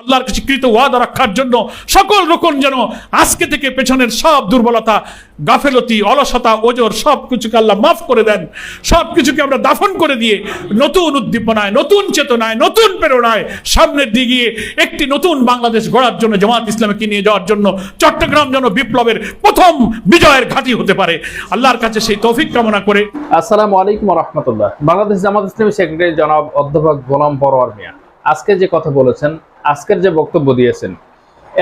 আল্লাহর স্বীকৃত ওয়াদা রক্ষার জন্য সকল রকম যেন আজকে থেকে পেছনের সব দুর্বলতা, গাফেলতি, অলসতা, ওজোর সব কিছুকে আল্লাহ মাফ করে দেন। সব কিছুকে আমরা দাফন করে দিয়ে নতুন উদ্দীপনায়, নতুন চেতনায়, নতুন প্রেরণায় সামনের দিকে একটি নতুন বাংলাদেশ গড়ার জন্য, জামাত ইসলামকে নিয়ে যাওয়ার জন্য চট্টগ্রাম যেন বিপ্লবের প্রথম বিজয়ের ঘাঁটি হতে পারে। আল্লাহর কাছে সেই তৌফিক কামনা করে আসসালামু আলাইকুম রহমতুল্লাহ। বাংলাদেশ জামাত ইসলামী সেক্রেটারি জনাব অধ্যাপক গোলাম পরোয়ার মিয়া। আজকে যে কথা বলেছেন, আজকের যে বক্তব্য দিয়েছেন,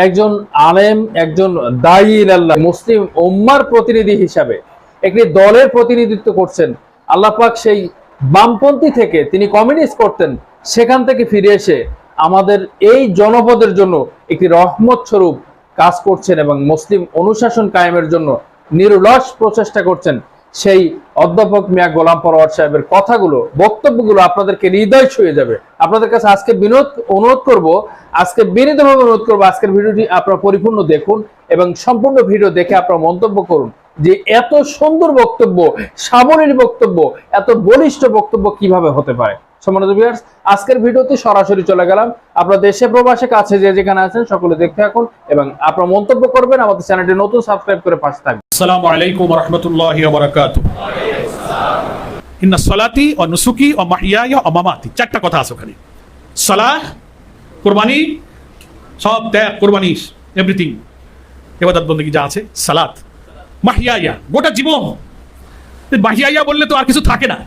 একজন আলেম, একজন দায়ী আল্লাহ মুসলিম উম্মার প্রতিনিধি হিসাবে একটি দলের প্রতিনিধিত্ব করছেন। আল্লাহ পাক সেই বামপন্থী থেকে তিনি কমিউনিস্ট করতেন, সেখান থেকে ফিরে এসে আমাদের এই জনপদের জন্য একটি রহমত স্বরূপ কাজ করছেন এবং মুসলিম অনুশাসন কায়েমের জন্য নিরলস প্রচেষ্টা করছেন। সেই অধ্যাপক মিয়া গোলাম পরোয়ার সাহেবের কথাগুলো, বক্তব্যগুলো আপনাদেরকে হৃদয় ছুঁয়ে যাবে। আপনাদের কাছে আজকে বিনোদ, অনুরোধ করব, আজকে বিনীতভাবে অনুরোধ করব, আজকের ভিডিওটি আপনারা পরিপূর্ণ দেখুন এবং সম্পূর্ণ ভিডিও দেখে আপনারা মন্তব্য করুন যে এত সুন্দর বক্তব্য, সাবলীল বক্তব্য, এত বলিষ্ঠ বক্তব্য কীভাবে হতে পারে? সম্মানিত ভিউয়ার্স আজকের ভিডিওতে সরাসরি চলে গেলাম। আপনারা দেশে প্রবাসে, কাছে যে যেখানে আছেন, সকলে দেখতে থাকুন এবং আপনারা মন্তব্য করবেন। আমাদের চ্যানেলটি নতুন, সাবস্ক্রাইব করে পাশে থাকবেন। রহমতুল্লাহ বারাকাতু ইন্না সলাতি ও নুসুকি ও মাহিয়া ও মামাতি। চারটা কথা আছে ওখানে। সলাহ কোরবানি, সব ত্যাগ, কোরবানি এভরিথিং এবাদত বন্দী যা আছে, সালাত। মাহিয়া গোটা জীবন। মাহিয়া বললে তো আর কিছু থাকে না।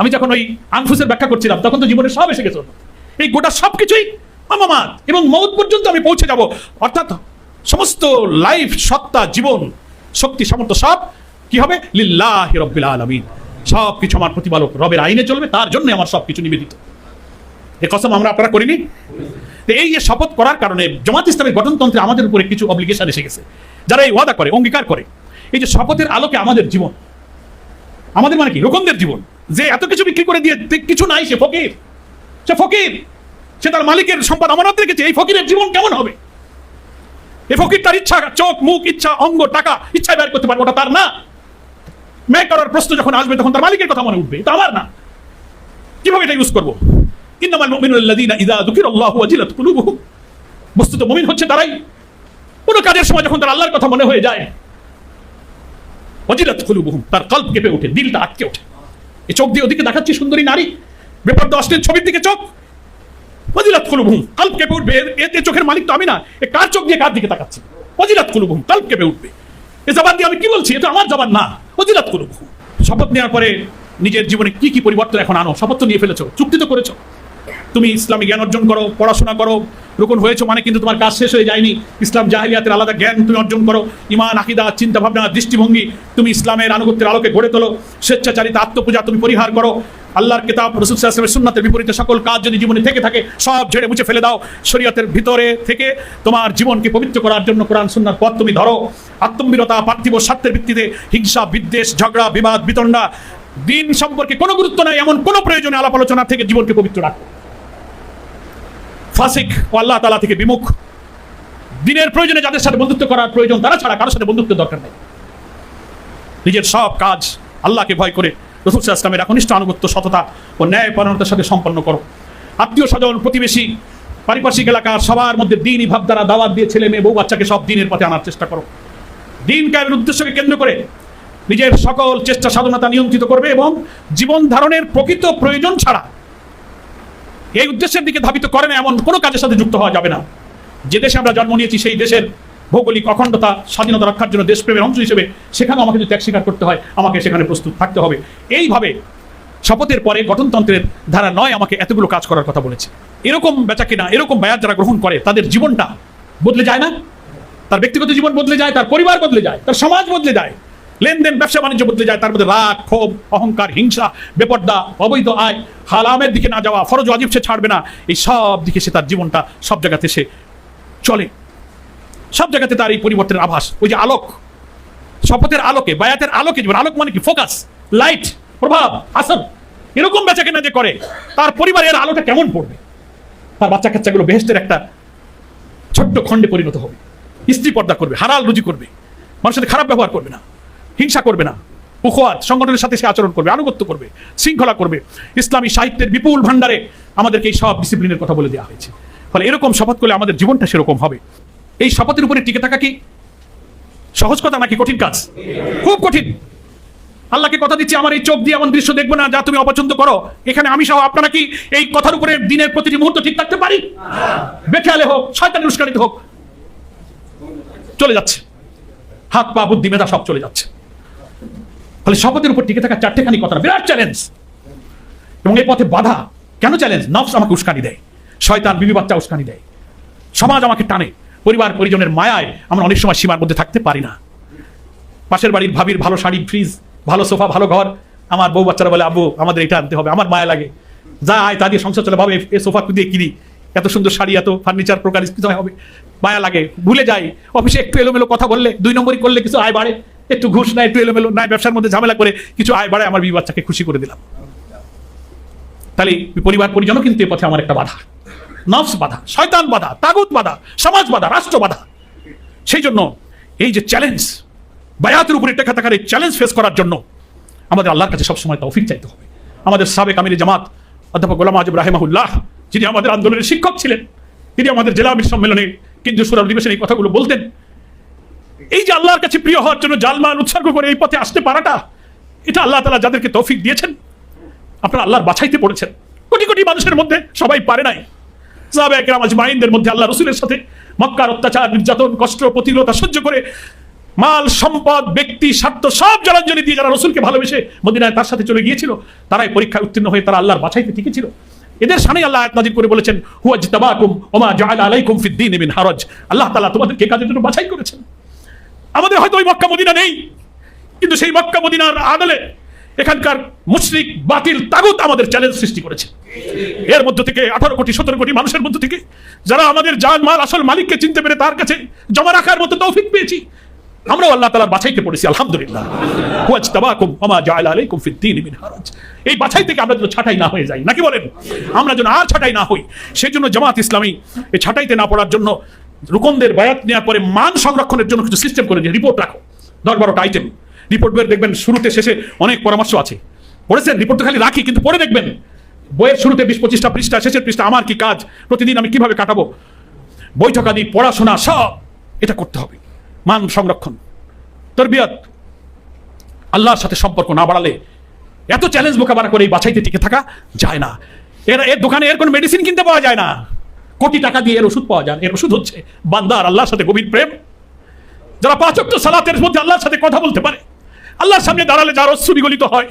আমি যখন ওই আংফুসের ব্যাখ্যা করছিলাম, তখন তো জীবনে সব এসে গেছে এই গোটা সব কিছুই মামামাত এবং মৌত পর্যন্ত আমি পৌঁছে যাব। অর্থাৎ সমস্ত লাইফ সত্তা, জীবন শক্তি, সামর্থ্য সব কি হবে? লিল্লাহ রব্বিল আলামিন। সব কিছু আমার প্রতিপালক রবের আইনে চলবে, তার জন্য আমার সব কিছু নিবেদিত। এ কসম আমরা আপনারা করিনি? তো এই যে শপথ করার কারণে জামাত ইসলামের গঠনতন্ত্রে আমাদের উপরে কিছু অব্লিগেশন এসে গেছে। যারা এই ওয়াদা করে, অঙ্গীকার করে, এই যে শপথের আলোকে আমাদের জীবন, আমাদের মানে কি? রোকনদের জীবন। যে এত কিছু বিক্রি করে দিয়ে কিছু নাই, সে ফকির। সে ফকির। সে তার মালিকের সম্পদ আমানত রেখেছে, এই ফকিরের জীবন কেমন হবে? তার ইচ্ছা, চোখ, মুখ, ইচ্ছা, অঙ্গ, টাকা বের করতে ওটা তার না। মেয়ে করার প্রশ্ন যখন আসবে, তখন তার মালিকের কথা মনে উঠবে, এটা আমার না। কীভাবে এটা ইউজ করব? বস্তুত মুমিন হচ্ছে তারাই। কোনো কাজের সময় যখন তার আল্লাহর কথা মনে হয়ে যায়, ওয়াজিলাত কুলুবুহুম তার কল্প কেঁপে ওঠে, দিলটা আটকে ওঠে। এই চোখ দিয়ে ওদিকে দেখাচ্ছি, সুন্দরী নারী। বেপর্দা অশ্লীল ছবির দিকে চোখ। ওয়াজিলাত কুলুবুহুম কল্প কেঁপে উঠবে এতে চোখের মালিক তো আমি না, এ কার চোখ দিয়ে কার দিকে তাকাচ্ছি? ফজিলাত কুলুবুম কল্প কেঁপে উঠবে। এ জবান দিয়ে আমি কি বলছি? এটা আমার জবান না, ফজিলাত কুলুবুহুম। শপথ নেওয়ার পরে নিজের জীবনে কি কি পরিবর্তন এখন আনো? শপথ তো নিয়ে ফেলেছো চুক্তি তো করেছ। তুমি ইসলামী জ্ঞান অর্জন করো, পড়াশোনা করো, রুকন হয়েছো মানে কিন্তু তোমার কাজ শেষ হয়ে যায়নি। ইসলাম জাহিলিয়াতের আলাদা জ্ঞান তুমি অর্জন করো। ইমান, আকিদা চিন্তা ভাবনা দৃষ্টিভঙ্গি তুমি ইসলামের আনুগত্যের আলোকে গড়ে তোলো। স্বেচ্ছাচারিতা আত্মপূজা তুমি পরিহার করো। আল্লাহর কিতাব, রসুল সুন্নাতের বিপরীতে সকল কাজ যদি জীবনে থেকে থাকে, সব ঝেড়ে মুছে ফেলে দাও। শরীয়তের ভিতরে থেকে তোমার জীবনকে পবিত্র করার জন্য কোরআন, সুন্নার পথ তুমি ধরো। আত্মবিরতা পার্থিব স্বার্থের ভিত্তিতে হিংসা, বিদ্বেষ, ঝগড়া, বিবাদ, বিতণ্ডা, দিন সম্পর্কে কোনো গুরুত্ব নাই, এমন কোনো প্রয়োজনে আলাপ আলোচনা থেকে জীবনকে পবিত্র রাখো। ফাসিক ও আল্লাহ তালা থেকে বিমুখ। দিনের প্রয়োজনে যাদের সাথে বন্ধুত্ব করার প্রয়োজন, তারা ছাড়া কারোর সাথে বন্ধুত্বের দরকার নেই। নিজের সব কাজ আল্লাহকে ভয় করে রসুল ইসলামের একনিষ্ঠ আনুগত্য, সততা ও ন্যায় পরায়ণতার সাথে সম্পন্ন করো। আত্মীয় স্বজন, প্রতিবেশী, পারিপার্শ্বিক এলাকার সবার মধ্যে দিনই ভাবধারা দাওয়াত দিয়ে ছেলে মেয়ে, বউ বাচ্চাকে সব দিনের পথে আনার চেষ্টা করো। দিন কায়েমের উদ্দেশ্যকে কেন্দ্র করে নিজের সকল চেষ্টা সাধনতা নিয়ন্ত্রিত করবে এবং জীবন ধারণের প্রকৃত প্রয়োজন ছাড়া এই উদ্দেশ্যের দিকে ধাবিত করে না, এমন কোনো কাজের সাথে যুক্ত হওয়া যাবে না। যে দেশে আমরা জন্ম নিয়েছি, সেই দেশের ভৌগোলিক অখণ্ডতা, স্বাধীনতা রক্ষার জন্য দেশপ্রেমের অংশ হিসেবে, সেখানেও আমাকে যদি ত্যাগ স্বীকার করতে হয়, আমাকে সেখানে প্রস্তুত থাকতে হবে। এইভাবে শপথের পরে গঠনতন্ত্রের ধারা নয় আমাকে এতগুলো কাজ করার কথা বলেছে। এরকম বেচা কিনা, এরকম বায়াত যারা গ্রহণ করে, তাদের জীবনটা বদলে যায় না? তার ব্যক্তিগত জীবন বদলে যায়, তার পরিবার বদলে যায়, তার সমাজ বদলে যায়। লেনদেন, ব্যবসা, বাণিজ্য বদলে যায়, তার মধ্যে রাগ, ক্ষোভ, অহংকার, হিংসা, বেপর্দা, অবৈধ আয় হালামের দিকে না যাওয়া, ফরজ অজীব সে ছাড়বে না, এই সব দিকে সে তার জীবনটা সব জায়গাতে সে চলে। সব জায়গাতে তার এই পরিবর্তনের আভাস, ওই যে আলোক। শপথের আলোকে, বায়াতের আলোকে জীবন, আলোক মানে কি? ফোকাস, লাইট, প্রভাব আসর এরকম বেচা কেনা যে করে, তার পরিবারের আলোটা কেমন পড়বে? তার বাচ্চা কাচ্চাগুলো বেহেস্তের একটা ছোট্ট খণ্ডে পরিণত হবে। স্ত্রী পর্দা করবে, হারাল রুজি করবে। মানুষের খারাপ ব্যবহার করবে না। হিংসা করবে না। উখোয়াত সংগঠনের সাথে সে আচরণ করবে, আনুগত্য করবে, শৃঙ্খলা করবে। ইসলামী সাহিত্যের বিপুল ভান্ডারে আমাদেরকে এই সব ডিসিপ্লিনের কথা বলে দেওয়া হয়েছে। ফলে এরকম শপথ করলে আমাদের জীবনটা সেরকম হবে। এই শপথের উপরে টিকে থাকা কি? সহজ কথা নাকি কঠিন কাজ? খুব কঠিন। আল্লাহকে কথা দিচ্ছি, আমার এই চোখ দিয়ে এমন দৃশ্য দেখব না যা তুমি অপছন্দ করো। এখানে আমি সহ আপনারা কি এই কথার উপরে দিনের প্রতিটি মুহূর্ত ঠিক থাকতে পারি? বেখেয়ালে হোক শয়তানের উস্কানিতে হোক। চলে যাচ্ছে। হাত পা বুদ্ধি মেধা সব চলে যাচ্ছে। ফলে শপথের উপর টিকে থাকা চারটেখানি কথা বিরাট চ্যালেঞ্জ এবং এই পথে বাধা কেন চ্যালেঞ্জ নফস আমাকে উস্কানি দেয়, শয়তান বিবি বাচ্চা উস্কানি দেয়। সমাজ আমাকে টানে, পরিবার পরিজনের মায়ায় আমরা অনেক সময় সীমার মধ্যে থাকতে পারি না। পাশের বাড়ির ভাবির ভালো শাড়ি ফ্রিজ ভালো সোফা ভালো ঘর, আমার বউ বাচ্চারা বলে, আব্বু, আমাদের এটা আনতে হবে, আমার মায়া লাগে। যা আয় তা দিয়ে সংসার চলে, ভাবে এ সোফা দিয়ে কিনি। এত সুন্দর শাড়ি, এত ফার্নিচার প্রকার কিছু হবে, মায়া লাগে। ভুলে যাই। অফিসে একটু এলোমেলো কথা বললে, দুই নম্বরই করলে কিছু আয় বাড়ে। একটু ঘুষ নাই, একটু এলোমেলো নাই, ব্যবসার মধ্যে ঝামেলা করে কিছু আয় বাড়ায় আমার বিবি বাচ্চাকে খুশি করে দিলাম। তাহলে পরিবার পরিজনও কিন্তু এ পথে আমার একটা বাধা। নফস বাধা, শয়তান বাধা, তাগুত বাধা, সমাজ বাধা, রাষ্ট্র বাধা। সেই জন্য এই যে চ্যালেঞ্জ বায়াতের উপরে টেকা থাকার এই চ্যালেঞ্জ ফেস করার জন্য আমাদের আল্লাহর কাছে সবসময় তৌফিক চাইতে হবে। আমাদের সাবেক আমির জামাত, অধ্যাপক গোলাম আজব রাহেমাহুল্লাহ, যিনি আমাদের আন্দোলনের শিক্ষক ছিলেন, তিনি আমাদের জেলা আমির সম্মেলনে কিন্তু সুর অধিবেশনে এই কথাগুলো বলতেন। এই যে আল্লাহর কাছে প্রিয় হওয়ার জন্য জালমান উৎসর্গ করে এই পথে আসতে পারাটা, এটা আল্লাহ তালা যাদেরকে তৌফিক দিয়েছেন, আপনারা আল্লাহর বাছাইতে পড়েছেন। কোটি কোটি মানুষের মধ্যে সবাই পারে নাই। আজমাইনদের মধ্যে আল্লাহ রসুলের সাথে মক্কার অত্যাচার, নির্যাতন, কষ্ট, প্রতিরোধ সহ্য করে মাল, সম্পদ, ব্যক্তি, স্বার্থ সব জলাঞ্জলি দিয়ে যারা রসুলকে ভালোবেসে মদিনায় তার সাথে চলে গিয়েছিল, তারাই পরীক্ষায় উত্তীর্ণ হয়ে তারা আল্লাহর বাছাইতে টিকেছিল এদের সামনে আল্লাহ আয়াত করে বলেছেন হুয়াজ তাবাকুম ওমা জাআলা আলাইকুম ফিদ্দিন মিন হারাজ। আল্লাহ তাআলা তোমাদেরকে কাজের জন্য বাছাই করেছেন। আমাদের হয়তো ওই মক্কা মদিনা নেই। কিন্তু সেই মক্কা মদিনার আদলে এখানকার মুশরিক, বাতিল, তাগুত আমাদের চ্যালেঞ্জ সৃষ্টি করেছে। এর মধ্য থেকে আঠারো কোটি, সতেরো কোটি মানুষের মধ্য থেকে যারা আমাদের জান, মাল, আসল মালিককে চিনতে পেরে তার কাছে জমা রাখার মতো তৌফিক পেয়েছি। আমরাও আল্লাহ তাআলার বাছাইতে পড়েছি, আলহামদুলিল্লাহ। এই বাছাই থেকে আমরা যেন ছাঁটাই না হয়ে যাই, নাকি বলেন? আমরা যেন আর ছাঁটাই না হই। সেই জন্য জামাত ইসলামী এই ছাঁটাইতে না পড়ার জন্য রুকনদের বায়াত নেওয়ার পরে মান সংরক্ষণের জন্য কিছু সিস্টেম করে দিয়ে রিপোর্ট রাখো। দশ বারোটা আইটেম রিপোর্ট বইয়ের দেখবেন, শুরুতে, শেষে অনেক পরামর্শ আছে। পড়েছেন রিপোর্ট তো খালি রাখি, কিন্তু পড়ে দেখবেন। বইয়ের শুরুতে বিশ, পঁচিশটা পৃষ্ঠা, শেষের পৃষ্ঠা, আমার কি কাজ? প্রতিদিন আমি কীভাবে কাটাবো? বৈঠক আদি পড়াশোনা, সব এটা করতে হবে। মান সংরক্ষণ। তরবিয়ত। আল্লাহর সাথে সম্পর্ক না বাড়ালে এত চ্যালেঞ্জ মোকাবেলা করে এই বাছাইতে টিকে থাকা যায় না। এর এর দোকানে এর কোনো মেডিসিন কিনতে পাওয়া যায় না। কোটি টাকা দিয়ে এর ওষুধ পাওয়া যায় এর ওষুধ হচ্ছে বান্দার আল্লাহর সাথে গভীর প্রেম। যারা পাঁচক্ত সালাতের মধ্যে আল্লাহর সাথে কথা বলতে পারে, আল্লাহর সামনে দাঁড়ালে যার অশ্রু বিগলিত হয়,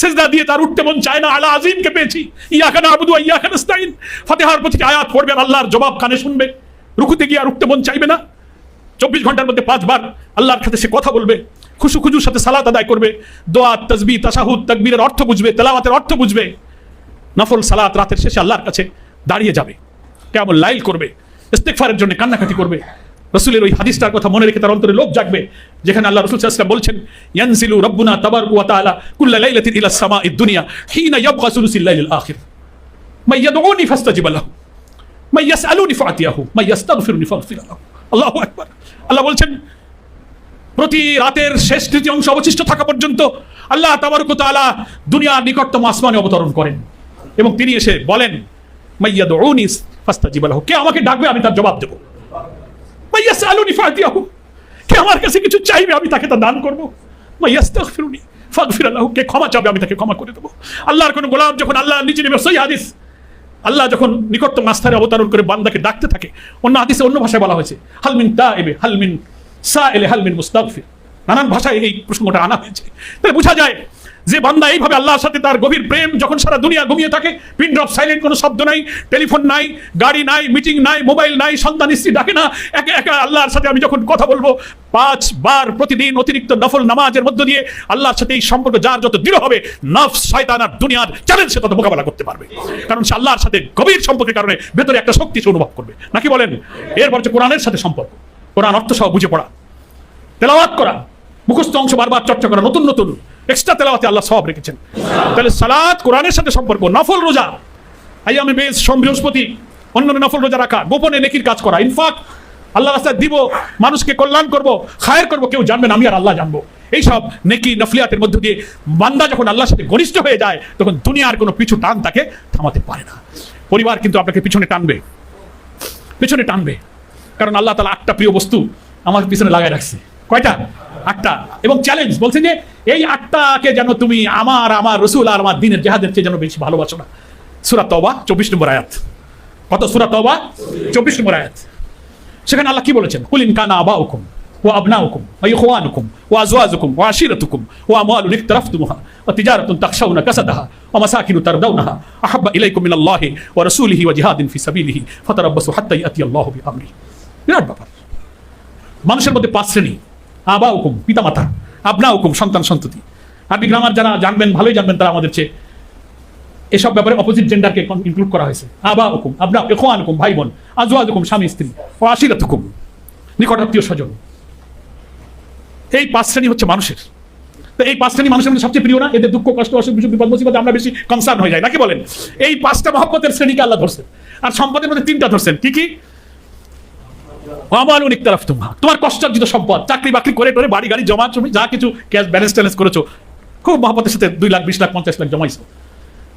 সেজদা দিয়ে তার উঠতে মন চায় না আল্লাহ আজিমকে পেয়েছি ইয়াখানা আবুদু ইয়াখানা স্তাইন ফাতেহার প্রতিটি আয়াত পড়বে, আল্লাহর জবাব কানে শুনবে, রুকুতে গিয়ে আর উঠতে মন চাইবে না। চব্বিশ ঘণ্টার মধ্যে পাঁচবার আল্লাহর সাথে সে কথা বলবে, খুশু খুজুর সাথে সালাত আদায় করবে, দোয়া তসবি তাসাহুদ তাকবীরের অর্থ বুঝবে, তেলাওয়াতের অর্থ বুঝবে। নফল সালাত রাতের শেষে আল্লাহর কাছে দাঁড়িয়ে যাবে। কেমন লাইল করবে ইস্তেকফারের জন্য কান্নাকাটি করবে। রসুলের ওই হাদিসটার কথা মনে রেখে তার অন্তরে লোভ জাগবে, যেখানে আল্লাহ রসুল সাল্লাম বলছেন, ইয়ানজিলু রব্বুনা তাবারকু ওয়া কুল্লা লাইলাতিন ইলা সামাঈদ দুনিয়া হিনা ইয়াবকা সুলুসিল লাইলিল আখির। মান ইয়াদউনি ফাস্তাজিব লাহু, মান ইয়াসআলুনি ফাআতিয়াহু, মান ইয়াস্তাগফিরুনি ফাগফির লাহু। আল্লাহু আকবার। আল্লাহ বলছেন, প্রতি রাতের শেষ তৃতীয় অংশ অবশিষ্ট থাকা পর্যন্ত আল্লাহ তাবারক তাআলা দুনিয়ার নিকটতম আসমানে অবতরণ করেন এবং তিনি এসে বলেন মাইয়া দৌনি ফাস্তাজিব লাহু কে আমাকে ডাকবে আমি তার জবাব দেবো। মাইয়া সালুনি ফাতিয়াহু কে আমার কাছে কিছু চাইবে আমি তাকে তা দান করব। মাইয়া আস্তাগফিরুনি ফাগফির লাহু কে ক্ষমা চাবে আমি তাকে ক্ষমা করে দেবো। আল্লাহর কোন গোলাম যখন আল্লাহ নিজে নেবে সই হাদিস, আল্লাহ যখন নিকটতম আস্থারে অবতরণ করে বান্দাকে ডাকতে থাকে, অন্য হাদিসে অন্য ভাষায় বলা হয়েছে হালমিন তা এবে হালমিন সা এলে হালমিন মুস্তাগফির। নানান ভাষায় এই প্রসঙ্গটা আনা হয়েছে। তাহলে বোঝা যায় যে বান্দা এইভাবে আল্লাহর সাথে তার গভীর প্রেম যখন সারা দুনিয়া ঘুমিয়ে থাকে, পিন ড্রপ, সাইলেন্ট, কোনো শব্দ নাই, টেলিফোন নাই, গাড়ি নাই, মিটিং নাই, মোবাইল নাই, সন্তান, স্ত্রী ডাকে না, একে একা আল্লাহর সাথে আমি যখন কথা বলব, পাঁচ বার প্রতিদিন অতিরিক্ত নফল নামাজের মধ্য দিয়ে আল্লাহর সাথে এই সম্পর্ক যার যত দৃঢ় হবে, নফস শয়তান আর দুনিয়ার চ্যালেঞ্জ সে তত মোকাবেলা করতে পারবে। কারণ সে আল্লাহর সাথে গভীর সম্পর্কের কারণে ভেতরে একটা শক্তি সে অনুভব করবে। নাকি বলেন? এরপর হচ্ছে কোরআনের সাথে সম্পর্ক। কোরআন অর্থ সহ বুঝে পড়া। তেলাওয়াত করা। মুখস্থ অংশ বারবার চর্চা করা। নতুন নতুন। এক্সট্রা তেলাওয়াতে আল্লাহ সব রেখেছেন। তাহলে সালাত কোরআনের সাথে সম্পর্ক, নফল রোজা। আইয়ামে বেশ সোম বৃহস্পতি অন্যান্য নফল রোজা রাখা, গোপনে নেকির কাজ করা। ইনফাক আল্লাহ রাস্তায় দিব, মানুষকে কল্যাণ করব, খায়ের করব, কেউ জানবেন আমি আর আল্লাহ জানব। এইসব নেকি, নফলিয়াতের মধ্য দিয়ে বান্দা যখন আল্লাহর সাথে ঘনিষ্ঠ হয়ে যায়, তখন দুনিয়ার কোনো পিছু টান তাকে থামাতে পারে না। পরিবার কিন্তু আপনাকে পিছনে টানবে। পিছনে টানবে। কারণ আল্লাহ তালা আটটা প্রিয় বস্তু আমার পিছনে লাগাই রাখছে। কয়টা? আটটা। এবং চ্যালেঞ্জ বলছে যে এই আটটাকে যেন তুমি আমার আমার রসুল আর আমার দিনের জেহাদের চেয়ে যেন বেশি ভালোবাসো না। সুরা তবা চব্বিশ নম্বর আয়াত। কত সুরা তবা চব্বিশ নম্বর আয়াত। সেখানে আল্লাহ কি বলেছেন? কুলিন কানা আবা হুকুম ও আবনা হুকুম ও ইখওয়ান হুকুম ও আজওয়াজ হুকুম ও আশিরত হুকুম ও আমাল ইকতারাফতুমুহা ও তিজারাতুন তাখশাউনা কাসাদাহা ও মাসাকিনু তারদাউনাহা আহাব্বা ইলাইকুম মিনাল্লাহি ওয়া রাসূলিহি ওয়া জিহাদিন ফি সাবিলিহি ফাতারাব্বাসু হাত্তা ইয়াতি আল্লাহু বিআমরি বিরাট ব্যাপার। মানুষের মধ্যে পাঁচ শ্রেণি। আবা হুকুম পিতামাতা আপনা হুকুম সন্তান, সন্ততি। আপনি গ্রামার যারা জানবেন, ভালোই জানবেন তারা আমাদের চেয়ে এসব ব্যাপারে অপোজিট জেন্ডারকে ইনক্লুড করা হয়েছে। আবা হুকুম আপনা এখোয়ান হুকুম ভাই বোন আজওয়াজ হুকুম স্বামী, স্ত্রী, ও আশিরাত হুকুম নিকটাত্মীয় স্বজন। এই পাঁচ শ্রেণি হচ্ছে মানুষের। তো এই পাঁচ শ্রেণি মানুষের মধ্যে সবচেয়ে প্রিয় না? এদের দুঃখ, কষ্ট, অসুখ, বিসুখ, বিপদ, মুসিবতে আমরা বেশি কনসার্ন হয়ে যাই। নাকি বলেন? এই পাঁচটা মহব্বতের শ্রেণীকে আল্লাহ ধরছেন। আর সম্পদের মধ্যে তিনটা ধরছেন। কি কি? আমার অনেক তরফ তোমার তোমার কষ্টার্জিত সম্পদ, চাকরি বাকরি করে টোরে, বাড়ি গাড়ি, জমা জমি, যা কিছু, ক্যাশ ব্যালেন্স ট্যালেন্স করেছ, খুব মহব্বতের সাথে দুই লাখ, বিশ লাখ, পঞ্চাশ লাখ জমাইছো।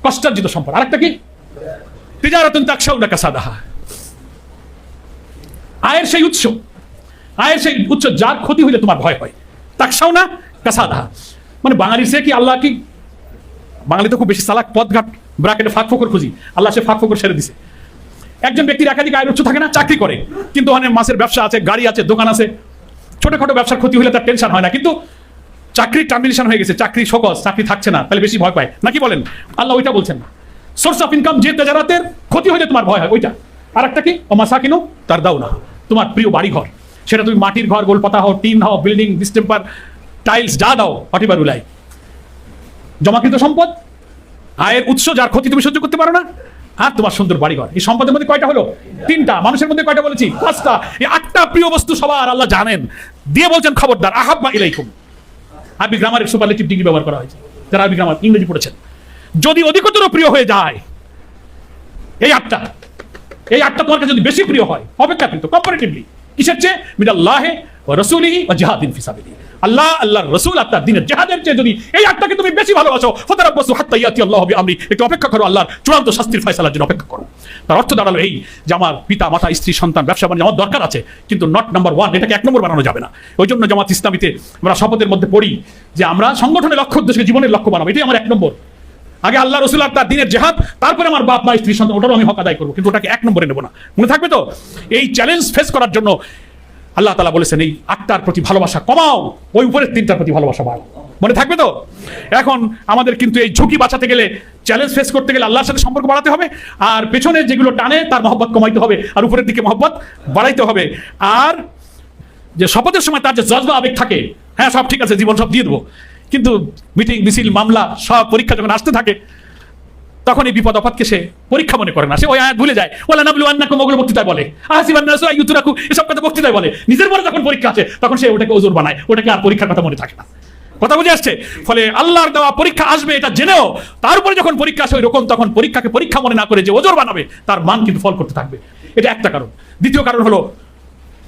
কষ্টার্জিত সম্পদ। আরেকটা কি? তিজারাতুন তাকশাউ না কাসাদাহা। আয়ের সেই উৎস, আয়ের সেই উৎস, যার ক্ষতি হইলে তোমার ভয় হয়। তাকশাও না কাসাদাহা। মানে বাঙালি সে কি আল্লাহ কি? বাঙালি তো খুব বেশি চালাক পথঘাট, ব্রাকেটে ফাঁক ফোকর খুঁজি। আল্লাহ সে ফাঁক ফোকর সেরে দিছে। একজন ব্যক্তির একাধিক আয়ের উৎস থাকে না, চাকরি করে। কিন্তু ওখানে মাসের ব্যবসা আছে, গাড়ি আছে, দোকান আছে। ছোটখাটো ব্যবসার ক্ষতি হলে তার টেনশন হয় না। কিন্তু চাকরি টার্মিনেশন হয়ে গেছে, চাকরি সকস চাকরি থাকছে না, তাহলে বেশি ভয় পায়। নাকি বলেন? আল্লাহ ওইটা বলছেন। সোর্স অফ ইনকাম যে তেজারাতের ক্ষতি হলে তোমার ভয় হয়, ওইটা। আর একটা কি? অমাসা কিনো তার দাও না তোমার প্রিয় বাড়ি ঘর সেটা তুমি মাটির ঘর, গোলপাতা হও, টিন হও বিল্ডিং ডিস্টেম্পার টাইলস যা দাও অটিবার উলাই জমাকৃত সম্পদ, আয়ের উৎস, যার ক্ষতি তুমি সহ্য করতে পারো না আর তোমার সুন্দর বাড়িঘর। এই সম্পদের মধ্যে কয়টা হলো? তিনটা। মানুষের মধ্যে কয়টা বলেছি? পাঁচটা। এই আটটা প্রিয় বস্তু সবার আল্লাহ জানেন। দিয়ে বলছেন খবরদার, আহাব্বা ইলাইকুম। আরবি গ্রামারের সুপারলেটিভ ডিগ্রি ব্যবহার করা হয়েছে। যারা আরবি গ্রামার ইংরেজি পড়েছেন। যদি অধিকতর প্রিয় হয়ে যায়, এই আটটা। এই আটটা তোমার কাছে যদি বেশি প্রিয় হয়, অপেক্ষাকৃত কম্পারেটিভলি কিসের চেয়ে? মিনাল্লাহে রসুলিহি ও আল্লাহ, আল্লাহর রসুল আর তার দিনের জেহাদের চেয়ে যদি এই তুমি বেশি ভালোবাসো হাত্তা ইয়াতি আল্লাহ হবে আমরি একটু অপেক্ষা করো আল্লাহর চূড়ান্ত শাস্তির ফয়সালার জন্য অপেক্ষা করো। তার অর্থ দাঁড়াল এই যে আমার পিতা, মাতা, স্ত্রী, সন্তান, ব্যবসা বাণিজ্য আমার দরকার আছে, কিন্তু নট নাম্বার ওয়ান এটাকে এক নম্বর বানানো যাবে না। ওই জন্য জামাত ইসলামীতে আমরা শপথের মধ্যে পড়ি যে আমরা সংগঠনের লক্ষ্য উদ্দেশ্যে জীবনের লক্ষ্য বানাবো, এটাই আমার এক নম্বর। আগে আল্লাহ, রসুল আর তার দিনের জেহাদ, তারপরে আমার বাপ, মা, স্ত্রী, সন্তান, ওটারও আমি হক আদায় করব, কিন্তু ওটাকে এক নম্বরে নেব না। মনে থাকবে তো? এই চ্যালেঞ্জ ফেস করার জন্য আল্লাহ তালা বলেছেন, এই আটটার প্রতি ভালোবাসা কমাও, ওই উপরের তিনটার প্রতি ভালোবাসা বাড়াও। মনে থাকবে তো? এখন আমাদের কিন্তু এই ঝুঁকি বাঁচাতে গেলে চ্যালেঞ্জ ফেস করতে গেলে আল্লাহর সাথে সম্পর্ক বাড়াতে হবে, আর পেছনে যেগুলো টানে তার মহব্বত কমাইতে হবে, আর উপরের দিকে মহব্বত বাড়াইতে হবে। আর যে শপথের সময় তার যে জজবা আবেগ থাকে হ্যাঁ সব ঠিক আছে, জীবন সব দিয়ে দেবো। কিন্তু মিটিং, মিছিল, মামলা, সব পরীক্ষা যখন আসতে থাকে তখন এই বিপদ আপদকে সে পরীক্ষা মনে করে না। সে ওই আয়াত ভুলে যায়। ওলা নাবলু আন্নাকুম ওগুলো বক্তৃতায় বলে আসিবান নাসু আইয়ুতুরাকু এসব কথা বক্তৃতায় বলে। নিজের পরে যখন পরীক্ষা আছে, তখন সে ওটাকে ওজোর বানায়। ওটাকে আর পরীক্ষার কথা মনে থাকে না। কথা বুঝে আসছে? ফলে আল্লাহর দেওয়া পরীক্ষা আসবে, এটা জেনেও তার উপরে যখন পরীক্ষা আসে ওই রকম তখন পরীক্ষাকে পরীক্ষা মনে না করে যে ওজোর বানাবে, তার মান কিন্তু ফল করতে থাকবে। এটা একটা কারণ। দ্বিতীয় কারণ হলো,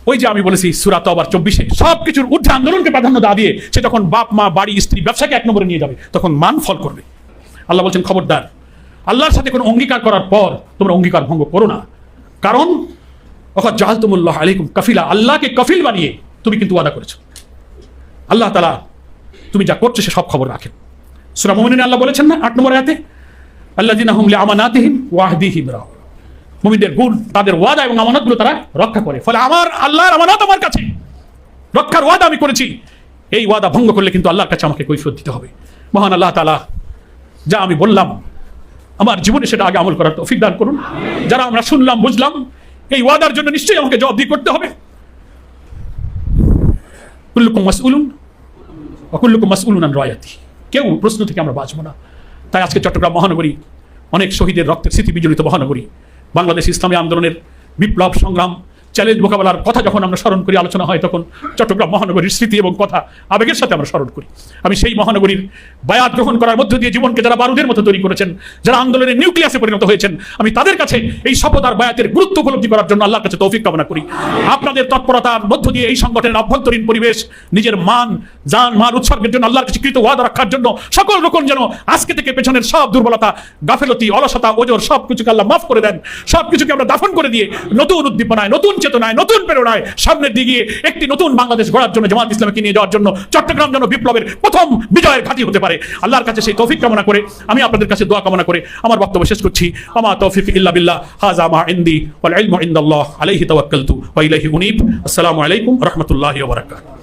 ওই যে আমি বলেছি সুরাত আবার চব্বিশে সব কিছুর ঊর্ধ্বে আন্দোলনকে প্রাধান্য দা দিয়ে সে যখন বাপ, মা, বাড়ি, স্ত্রী, ব্যবসাকে এক নম্বরে নিয়ে যাবে, তখন মান ফল করবে। আল্লাহ বলছেন, খবরদার আল্লাহর সাথে কোনো অঙ্গীকার করার পর তোমরা অঙ্গীকার ভঙ্গ করো না। কারণ অর্থাৎ জাহালতুমুল্লাহ আলাইকুম কফিলা, আল্লাহকে কফিল বানিয়ে তুমি কিন্তু ওয়াদা করেছ। আল্লাহ তালা তুমি যা করছ সে সব খবর রাখেন। সুরা মোমিন আল্লাহ বলেছেন না, আট নম্বর আয়াতে? আল্লাহ দিন হুমলে আমানাতিহিম ওয়াহদিহিম রাহ মুমিনদের গুণ, তাদের ওয়াদা এবং আমানতগুলো তারা রক্ষা করে। ফলে আমার, আল্লাহর আমানত আমার কাছে। রক্ষার ওয়াদা আমি করেছি। এই ওয়াদা ভঙ্গ করলে কিন্তু আল্লাহর কাছে আমাকে কৈফিয়ত দিতে হবে। মহান আল্লাহ তালা যা আমি বললাম আমার জীবনে সেটা আগে আমল করার তৌফিক দান করুন। যারা আমরা শুনলাম, বুঝলাম, এই ওয়াদার জন্য নিশ্চয়ই আমাকে জবাবদি করতে হবে। কুল্লুকুম অকুল্লুকুম রয়াতি। কেউ প্রশ্ন থেকে আমরা বাঁচবো না। তাই আজকে চট্টগ্রাম মহানগরী, অনেক শহীদের রক্তের স্মৃতি বিজড়িত মহানগরী, বাংলাদেশ ইসলামী আন্দোলনের বিপ্লব সংগ্রাম চ্যালেঞ্জ মোকাবেলার কথা যখন আমরা স্মরণ করি, আলোচনা হয় তখন চট্টগ্রাম মহানগরীর স্মৃতি এবং কথা আবেগের সাথে আমরা স্মরণ করি। আমি সেই মহানগরীর বায়াত গ্রহণ করার মধ্য দিয়ে জীবনকে যারা বারুদের মতো তৈরি করেছেন, যারা আন্দোলনের নিউক্লিয়াসে পরিণত হয়েছেন, আমি তাদের কাছে এই শপথ আর বায়াতের গুরুত্ব উপলব্ধি করার জন্য আল্লাহর কাছে তৌফিক কামনা করি। আপনাদের তৎপরতার মধ্য দিয়ে এই সংগঠনের অভ্যন্তরীণ পরিবেশ, নিজের মান, জান, মাল উৎসর্গের জন্য আল্লাহর কাছে কৃত ওয়াদা রাখার জন্য সকল রকম যেন আজকে থেকে পেছনের সব দুর্বলতা, গাফেলতি, অলসতা, ওজোর সব কিছুকে আল্লাহ মাফ করে দেন। সব কিছুকে আমরা দাফন করে দিয়ে নতুন উদ্দীপনায়, নতুন চেতনায়, নতুন প্রেরণায় সামনের দিকে একটি নতুন বাংলাদেশ গড়ার জন্য জামাত ইসলামকে নিয়ে যাওয়ার জন্য চট্টগ্রাম যেন বিপ্লবের প্রথম বিজয়ের ঘাঁটি হতে পারে। আল্লাহর কাছে সেই তৌফিক কামনা করে আমি আপনাদের কাছে দোয়া কামনা করে আমার বক্তব্য শেষ করছি। আমার তৌফিক ইল্লা বিল্লাহ হাজা মা ইন্দি ওয়াল ইলমু ইনদাল্লাহ, আলাইহি তাওয়াক্কালতু ওয়া ইলাইহি উনীব। আসসালামু আলাইকুম রাহমাতুল্লাহি ওয়া বারাকাতুহু।